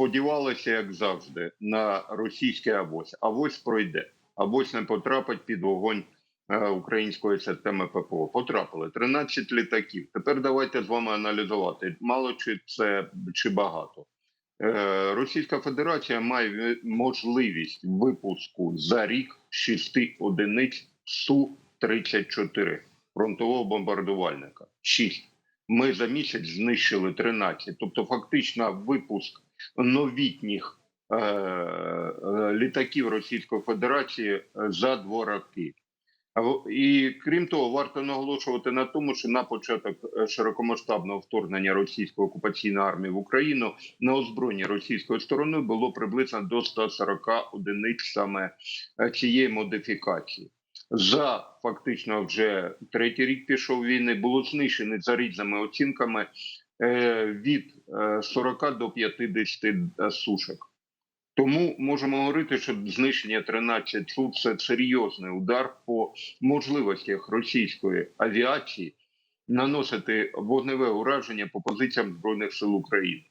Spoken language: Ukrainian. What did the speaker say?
сподівалися, як завжди, на російський авось. Авось пройде, авось не потрапить під вогонь е, української системи ППО. Потрапили 13 літаків. Тепер давайте з вами аналізувати, мало чи це чи багато. Е, Російська Федерація має можливість випуску за рік шести одиниць Су-34 фронтового бомбардувальника. Шість. Ми за місяць знищили 13. Тобто, фактично, випуск новітніх е, е, літаків Російської Федерації за два роки. І крім того, варто наголошувати на тому, що на початок е, широкомасштабного вторгнення російської окупаційної армії в Україну на озброєнні російської сторони було приблизно до 140 одиниць саме е, цієї модифікації. За фактично вже третій рік пішов війни, було знищено за різними оцінками від е, 40 до 50 сушок. Тому можемо говорити, що знищення 13 су це серйозний удар по можливостях російської авіації наносити вогневе ураження по позиціям збройних сил України.